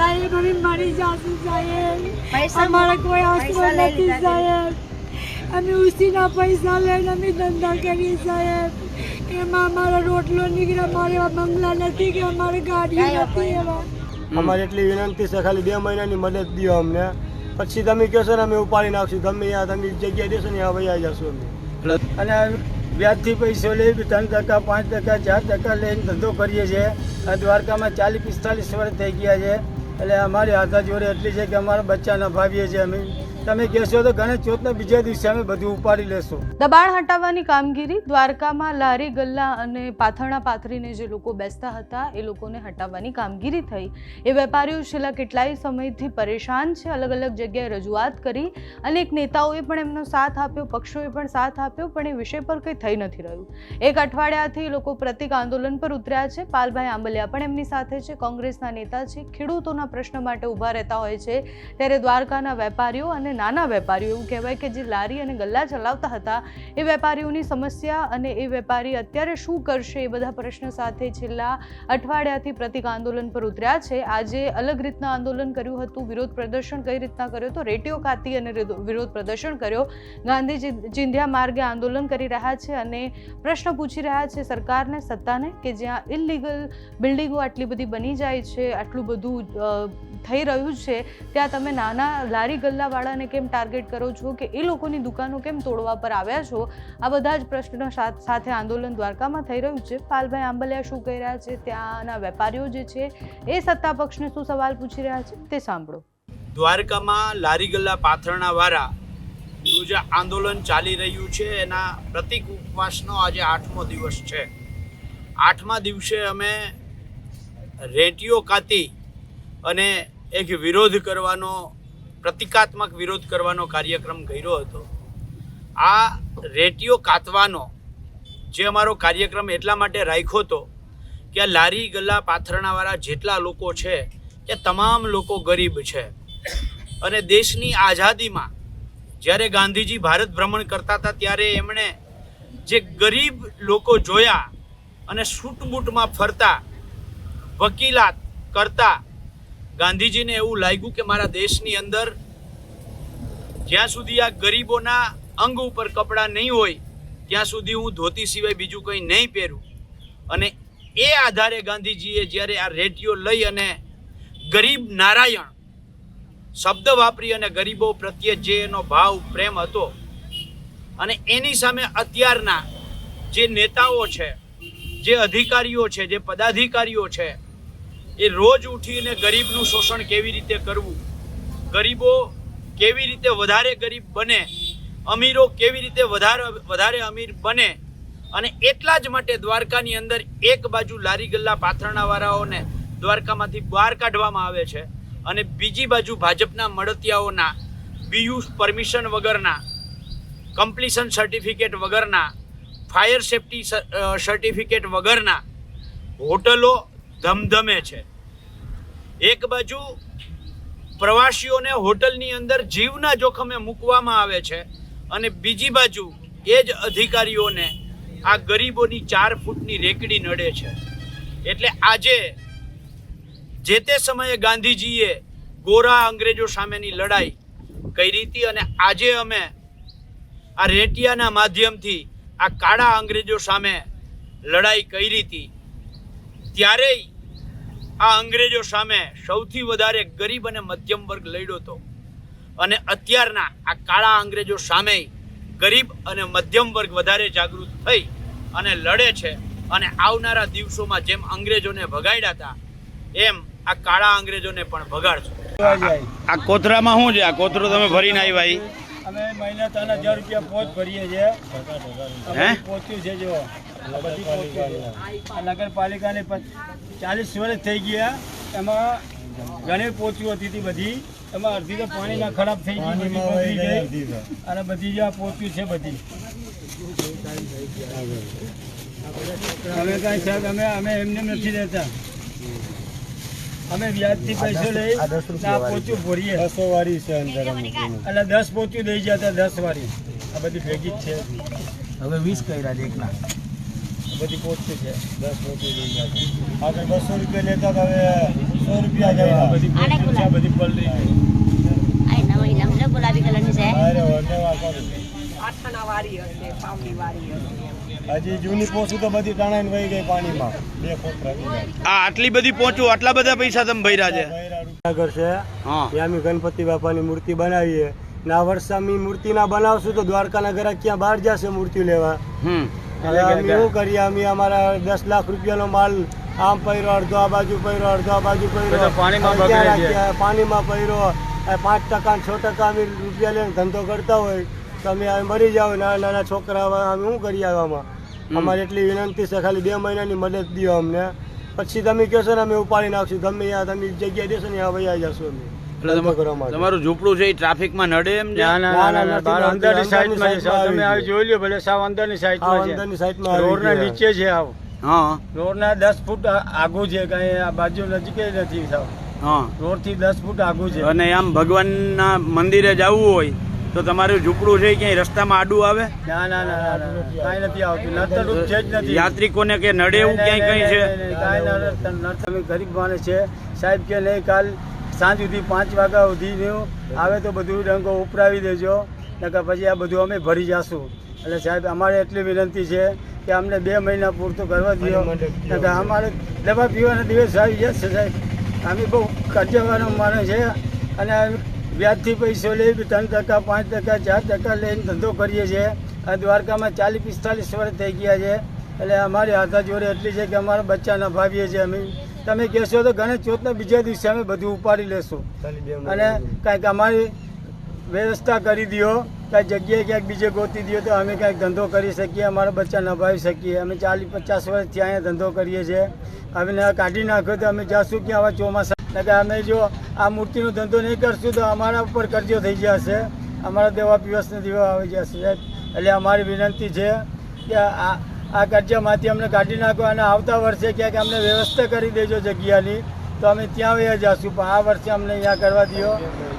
સાહેબ અમે મરી જાશું સાહેબ પૈસા કોઈ આશરો નથી સાહેબ અમે ઉસીના પૈસા લઈને અમે ધંધા કરીએ સાહેબ એમાં અમારો રોટલો નીકળે અમારે એવા બંગલા નથી કે અમારે ગાડી નથી એવા અમારી એટલી વિનંતી છે ખાલી બે મહિનાની મદદ દો અમને. પછી તમે કહેશો ને અમે ઉપાડી નાખશું. ગમે ત્યાં તમે જગ્યાએ દેશો ને ત્યાં વૈયા જશું અમે. અને વ્યાજથી પૈસો લઈ ત્રણ ટકા પાંચ ટકા ચાર ટકા લઈને ધંધો કરીએ છીએ. દ્વારકામાં ચાલીસ પિસ્તાલીસ વર્ષ થઈ ગયા છે. એટલે અમારી હાથા જોડે એટલી છે કે અમારા બચ્ચાના ભાવીએ છીએ અમે તમે કહેશો તો ગણેશ ચોથના બીજા દિવસે અમે બધું ઉપાડી લેશું. દબાણ હટાવવાની કામગીરી દ્વારકામાં લારી, ગલ્લા અને પાથરણા પાથરીને જે લોકો બેસતા હતા, એ લોકોને હટાવવાની કામગીરી થઈ. એ વેપારીઓ છેલ્લા કેટલાય સમયથી પરેશાન છે અલગ અલગ જગ્યાએ રજૂઆત કરી અનેક નેતાઓએ પણ એમનો સાથ આપ્યો, પક્ષોએ પણ સાથ આપ્યો, પણ એ વિષય પર કંઈ થઈ નથી રહ્યું. એક અઠવાડિયાથી લોકો પ્રતિક આંદોલન પર ઉતર્યા છે. પાલભાઈ આંબલિયા પણ એમની સાથે છે. કોંગ્રેસના નેતા છે. ખેડૂતોના પ્રશ્ન માટે ઊભા રહેતા હોય છે. ત્યારે દ્વારકાના વેપારીઓ અને નાના વેપારીઓ, એવું કહેવાય કે જે લારી અને ગલ્લા ચલાવતા હતા, એ વેપારીઓની સમસ્યા અને એ વેપારી અત્યારે શું કરશે, એ બધા પ્રશ્ન સાથે છેલ્લા અઠવાડિયાથી પ્રતિક આંદોલન પર ઉતર્યા છે. આજે અલગ રીતના આંદોલન કર્યું હતું, વિરોધ પ્રદર્શન કઈ રીતના કર્યો તો રેટીઓ ખાતી અને વિરોધ પ્રદર્શન કર્યો. ગાંધીજી ચિંધ્યા માર્ગે આંદોલન કરી રહ્યા છે અને પ્રશ્ન પૂછી રહ્યા છે સરકારને, સત્તાને, કે જ્યાં ઇલીગલ બિલ્ડિંગો આટલી બધી બની જાય છે, આટલું બધું થઈ રહ્યું છે. ત્યાં તમે નાના લારી ગલ્લાવાળાને કેમ ટાર્ગેટ કરો છો કે એ લોકોની દુકાનો કેમ તોડવા પર આવ્યા છો? આ બધા જ પ્રશ્નો સાથ- આંદોલન દ્વારકામાં થઈ રહ્યું છે. પાલભાઈ આંબલિયા શું કહી રહ્યા છે? ત્યાંના વેપારીઓ જે છે, એ સત્તા પક્ષને શું સવાલ પૂછી રહ્યા છે? તે સાંભળો. દ્વારકામાં લારી ગલ્લા પાથરણા વાળાનું જે આંદોલન ચાલી રહ્યું છે, એના પ્રતિક ઉપવાસનો આજે આઠમો દિવસ છે. આઠમા દિવસે અમે રેટીઓ કાતી અને એક વિરોધ કરવાનો, પ્રતિકાત્મક વિરોધ કરવાનો કાર્યક્રમ કર્યો હતો. આ રેટીઓ કાતવાનો જે અમારો કાર્યક્રમ એટલા માટે રાખ્યો હતો કે આ લારી ગલ્લા પાથરણાવાળા જેટલા લોકો છે, એ તમામ લોકો ગરીબ છે. અને દેશની આઝાદીમાં જ્યારે ગાંધીજી ભારત ભ્રમણ કરતા હતા, ત્યારે એમણે જે ગરીબ લોકો જોયા અને સૂટબૂટમાં ફરતા, વકીલાત કરતા ગાંધીજીને એવું લાગ્યું કે મારા દેશની અંદર જ્યાં સુધી આ ગરીબોના અંગ ઉપર કપડાં નહીં હોય, ત્યાં સુધી હું ધોતી સિવાય બીજું કંઈ નહીં પહેરું. અને એ આધારે ગાંધીજીએ જ્યારે આ રેડિયો લઈ અને ગરીબ નારાયણ શબ્દ વાપરી અને ગરીબો પ્રત્યે જે એનો ભાવ, પ્રેમ હતો અને એની સામે અત્યારના જે નેતાઓ છે, જે અધિકારીઓ છે, જે પદાધિકારીઓ છે એ રોજ ઉઠીને ગરીબનું શોષણ કેવી રીતે કરવું? ગરીબો કેવી રીતે વધારે ગરીબ બને? અમીરો કેવી રીતે વધારે વધારે અમીર બને? અને એટલા જ માટે દ્વારકાની અંદર એક બાજુ લારી ગલ્લા પાથરણાવાળાઓને દ્વારકામાંથી બહાર કાઢવામાં આવે છે અને બીજી બાજુ ભાજપના મળતિયાઓના બીયુ પરમિશન વગરના કમ્પ્લીશન સર્ટિફિકેટ વગરના ફાયર સેફટી સર્ટિફિકેટ વગરના, હોટલો ધમધમે છે. એક બાજુ પ્રવાસીઓને હોટલની અંદર જીવના જોખમે મૂકવામાં આવે છે અને બીજી બાજુ એ જ અધિકારીઓને આ ગરીબોની ચાર ફૂટની રેકડી નડે છે. એટલે આજે જે તે સમયે ગાંધીજીએ ગોરા અંગ્રેજો સામેની લડાઈ કરી હતી અને આજે અમે આ રેટિયાના માધ્યમથી આ કાળા અંગ્રેજો સામે લડાઈ કરી હતી. ત્યારેય આ અંગ્રેજો સામે સૌથી વધારે ગરીબ અને મધ્યમ વર્ગ લડ્યો હતો. અને અત્યારના આ કાળા અંગ્રેજો સામે ગરીબ અને મધ્યમ વર્ગ વધારે જાગૃત થઈ અને લડે છે અને આવનારા દિવસોમાં જેમ અંગ્રેજોને ભગાડ્યા હતા એમ આ કાળા અંગ્રેજોને પણ ભગાડશું. આ કોથરામાં શું છે? આ કોથરો તમે ભરીને આવ્યા અમે મહિના ત્રણ હજાર રૂપિયા પોત ભરીએ છીએ. પોચ્યું છે જો નગરપાલિકાને ચાલીસ વર્ષ થઈ ગયા. એમાં ઘણી પોચી હતી તી બધી. એમાં અડધી તો પાણીના ખરાબ થઈ ગઈ બધી અને બધી જે આ પોચ્યું છે બધી. અમે કાંઈ સાહેબ અમે અમે એમને નથી રહેતા. અમે વ્યાજથી પૈસો લઈ આ પોચ્યું ભરીએ. દસો વાળી છે અંદર એટલે દસ પોચ્યું લઈ જતા દસ વાળી. આ બધી ભેગી જ છે. હવે વીસ કર્યા છે એકના. બધી પહોંચતી છે. દસ પહોંચી લઈ જાય આગળ બસો રૂપિયા લેતા હતા હવે સો રૂપિયા જાય બધી પોચું. હજી જૂની તો વહી ગઈ પાણીમાં. બે આટલી બધી પહોંચું આટલા બધા પૈસા તમે ભર્યા છે. આગળ છે. હા. ત્યાં અમે ગણપતિ બાપાની મૂર્તિ બનાવીએ. ના આ વર્ષે મૂર્તિ ના બનાવશું તો દ્વારકાના ઘરે ક્યાં બહાર જશે મૂર્તિ લેવા? હવે અમે કરીએ અમે અમારા દસ લાખ રૂપિયાનો માલ આમ પૈરો અડધો આ બાજુ પૈરો અડધો આ બાજુ પૈરો પાણીમાં પૈરો પાંચ ટકા છ ટકા અમે રૂપિયા લઈને ધંધો કરતા હોય તો અમે મરી જાવ નાના નાના છોકરા અમે શું કરી આવામાં? અમારે એટલી વિનંતી છે ખાલી બે મહિનાની મદદ દો અમને. પછી તમે કહેશો ને અમે ઉપાડી નાખશું ગમે ત્યાં તમે જગ્યાએ દેશો ને ત્યાં વૈયા જશો અમે. તમારું ઝૂંપડું છે એ ટ્રાફિકમાં નડે એમ ના ના ના, બહાર અંદરની સાઈડમાં છે તમે આવી જોઈ લ્યો ભલે સાવ અંદરની સાઈડમાં છે અંદરની સાઈડમાં રોડના નીચે છે આવ હા રોડના દસ ફૂટ આગું છે કઈ આ બાજુ નજીક નથી સાવ હા રોડથી દસ ફૂટ આગું છે અને આમ ભગવાનના મંદિરે જવું હોય તો તમારું ઝૂંપડું છે ક્યાંય રસ્તામાં આડું આવે ના ના ના કાંઈ નથી આવતું નડતરરૂપ છે જ નથી યાત્રિકોને કે નડે એવું ક્યાંય કઈ છે કાંઈ નડતર ગરીબ માણસ છે સાહેબ કે નહીં કાલ સાંજ સુધી પાંચ વાગ્યા સુધીનું આવે તો બધું રંગો ઉપરાવી દેજો. નકર પછી આ બધું અમે ભરી જશું. એટલે સાહેબ અમારે એટલી વિનંતી છે કે અમને બે મહિના પૂરતું કરવા દો નકર અમારે દવા પીવાના દિવસ આવી જશે સાહેબ. અમે બહુ કરજવાનો માણસ છે. અને વ્યાજથી પૈસો લઈ ત્રણ ટકા પાંચ ટકા ચાર ટકા લઈને ધંધો કરીએ છીએ. આ દ્વારકામાં ચાલીસ પિસ્તાલીસ વર્ષ થઈ ગયા છે. એટલે અમારી હાથા જોડે એટલી છે કે અમારા બચ્ચા નભાવીએ છીએ અમે. તમે કહેશો તો ગણેશ ચોથના બીજા દિવસે અમે બધું ઉપાડી લેશું. અને કાંઈક અમારી વ્યવસ્થા કરી દો કાંઈક જગ્યાએ ક્યાંક બીજે ગોતી દો તો અમે કાંઈક ધંધો કરી શકીએ અમારા બચ્ચા નભાવી શકીએ. અમે ચાલીસ પચાસ વર્ષથી અહીંયા ધંધો કરીએ છીએ. હવે કાઢી નાખો તો અમે જાશું કે આવા ચોમાસા. કે અમે જો આ મૂર્તિનો ધંધો નહીં કરશું તો અમારા ઉપર કરજો થઈ જશે. અમારા દેવા પીવસને દેવા આવી જશે સાહેબ. એટલે અમારી વિનંતી છે કે આ આ કરજામાંથી અમને કાઢી નાખો અને આવતા વર્ષે ક્યાંક અમને વ્યવસ્થા કરી દેજો જગ્યાની તો અમે ત્યાં વયા જઈશું પણ આ વર્ષે અમને અહીંયા કરવા દો.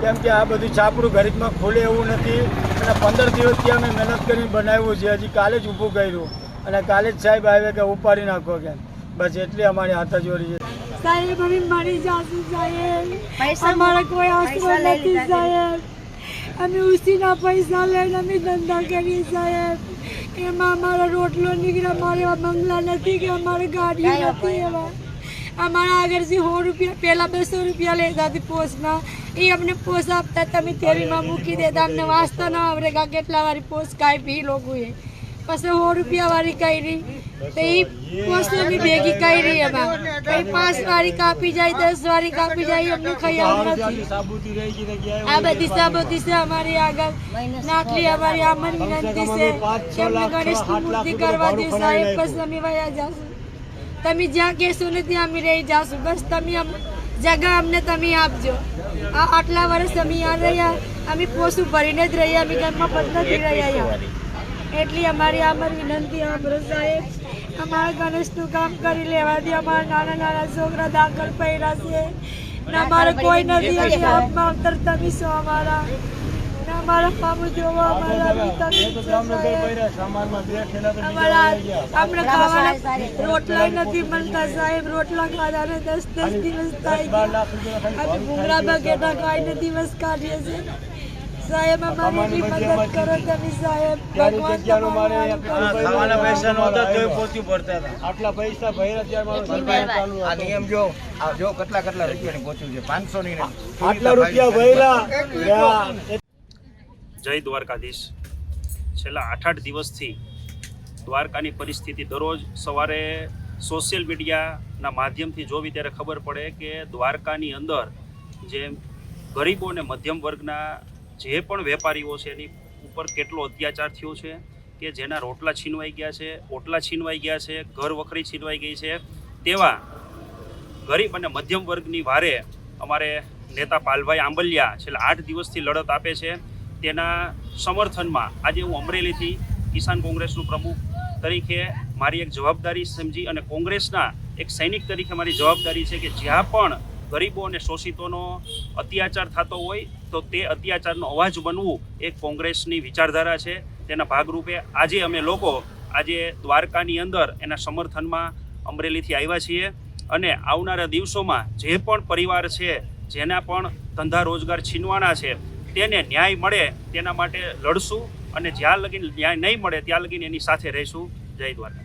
કેમ કે આ બધું છાપરું ગરીબમાં ખુલે એવું નથી. અને પંદર દિવસથી અમે મહેનત કરીને બનાવ્યું છે. હજી કાલે જ ઊભું કર્યું. અને કાલે જ સાહેબ આવે કે ઉપાડી નાખો કે બસ એટલી અમારી હાથ જોડી છે. સાહેબ અમે મરી જાશું સાહેબ. પૈસા- અમારા કોઈ આશરો નથી સાહેબ. અમે ઉસીના પૈસા લઈને અમે ધંધા કરીએ સાહેબ. એમાં અમારો રોટલો નીકળે અમારે એવા બંગલા નથી કે અમારે ગાડી નથી એવા. અમારા આગળથી સો રૂપિયા પહેલાં બસો રૂપિયા લેતા હતી પોસ્ટના એ અમને પોસ્ટ આપતા તમે તેરીમાં મૂકી દેતા. અમને વાંચતા ન આવડે કેટલા વાળી પોસ્ટ કાપી એ લોકોએ. પછી સો રૂપિયા વાળી કરી તો એ પોસ્ટ ભેગી કરી એમાં. પછી પાંચ વાળી કાપી જાય દસ વાળી કાપી જાય અમને ખ્યાલ નથી. આ બધી સાબુતી છે અમારી આગળ નાટલી અમારી આમર વિનંતી છે કે અમને ગણેશની મૂર્તિ કરવા દે સાહેબ બસ અમે વયા જાશું. તમે જ્યાં કહેશો ને ત્યાં અમે રહી જાશું. બસ તમે અમ- જગા અમને તમે આપજો. આ આટલા વર્ષ અમે આ રહ્યા. અમે પોસું ભરીને જ રહ્યા. અમે ઘરમાં બંધ નથી રહ્યા એટલી અમારી આમર વિનંતી સાંભળો સાહેબ. અમારા ગણેશનું કામ કરી લેવા દે અમારા નાના નાના છોકરા દાખલ પડ્યા છે. ને અમારે કોઈ નથી અમે હાથમાં ઉતર તમે છો અમારા. અમારા મામુ જોવો અમારા આપણે ખાવાના રોટલા નથી મળતા સાહેબ. રોટલા ખાધા ને દસ દસ દિવસ થાય ભૂંગળા બગેટા ખાઈને દિવસ કાઢીએ છીએ. સાહેબ અમારી એટલી મદદ કરો તમે સાહેબ. ભગવાન તમારું. ખાવાના પૈસા નહોતા તોય પોચું ભરતા હતા. આટલા પૈસા ભર્યા ત્યારે મારો સરકાર ચાલુ આ નિયમ જો આ જો કેટલા કેટલા રૂપિયાની પોચ્યું છે? પાંચસો ની ને આટલા રૂપિયા ભર્યા. જય દ્વારકાધીશ. છેલ્લા આઠ આઠ દિવસથી દ્વારકાની પરિસ્થિતિ દરરોજ સવારે સોશિયલ મીડિયાના માધ્યમથી જોવી ત્યારે ખબર પડે કે દ્વારકાની અંદર જે ગરીબો અને મધ્યમ વર્ગના જે પણ વેપારીઓ છે, એની ઉપર કેટલો અત્યાચાર થયો છે કે જેના રોટલા છીનવાઈ ગયા છે, ઓટલા છીનવાઈ ગયા છે, ઘર વખરી છીનવાઈ ગઈ છે, તેવા ગરીબ અને મધ્યમ વર્ગની વારે અમારે નેતા પાલભાઈ આંબલિયા છેલ્લા આઠ દિવસથી લડત આપે છે. તેના સમર્થનમાં આજે હું અમરેલીથી કિસાન કોંગ્રેસનું પ્રમુખ તરીકે મારી એક જવાબદારી સમજી અને કોંગ્રેસના એક સૈનિક તરીકે મારી જવાબદારી છે કે જ્યાં પણ ગરીબો અને શોષિતોનો અત્યાચાર થતો હોય તો તે અત્યાચારનો અવાજ બનવું એ કોંગ્રેસની વિચારધારા છે. તેના ભાગરૂપે આજે અમે લોકો આજે દ્વારકાની અંદર એના સમર્થનમાં અમરેલીથી આવ્યા છીએ અને આવનારા દિવસોમાં જે પણ પરિવાર છે, જેના પણ ધંધા રોજગાર છીનવાના છે, તેને ન્યાય મળે તેના માટે લડશું અને જ્યાં લગીન ન્યાય નહીં મળે ત્યાં લગીન એની સાથે રહીશું. જય દ્વારકા.